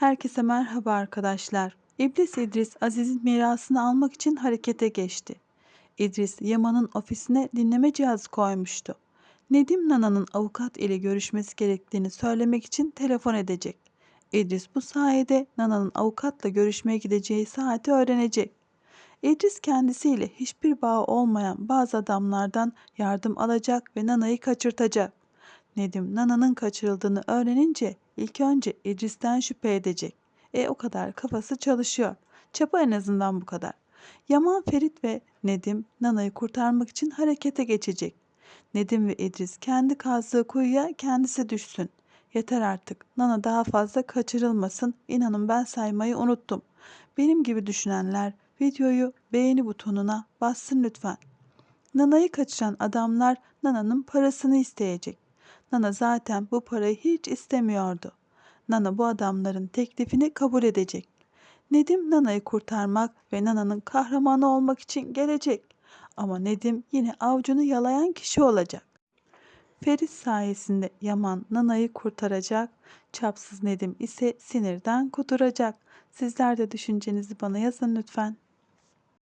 Herkese merhaba arkadaşlar. İblis İdris Aziz'in mirasını almak için harekete geçti. İdris Yaman'ın ofisine dinleme cihazı koymuştu. Nedim Nana'nın avukat ile görüşmesi gerektiğini söylemek için telefon edecek. İdris bu sayede Nana'nın avukatla görüşmeye gideceği saati öğrenecek. İdris kendisiyle hiçbir bağı olmayan bazı adamlardan yardım alacak ve Nana'yı kaçırtacak. Nedim Nana'nın kaçırıldığını öğrenince ilk önce İdris'ten şüphe edecek. E o kadar kafası çalışıyor. Çapa en azından bu kadar. Yaman Ferit ve Nedim Nana'yı kurtarmak için harekete geçecek. Nedim ve İdris kendi kazdığı kuyuya kendisi düşsün. Yeter artık. Nana daha fazla kaçırılmasın. İnanın ben saymayı unuttum. Benim gibi düşünenler videoyu beğeni butonuna bassın lütfen. Nana'yı kaçıran adamlar Nana'nın parasını isteyecek. Nana zaten bu parayı hiç istemiyordu. Nana bu adamların teklifini kabul edecek. Nedim Nana'yı kurtarmak ve Nana'nın kahramanı olmak için gelecek. Ama Nedim yine avcunu yalayan kişi olacak. Ferit sayesinde Yaman Nana'yı kurtaracak, çapsız Nedim ise sinirden kuduracak. Sizler de düşüncenizi bana yazın lütfen.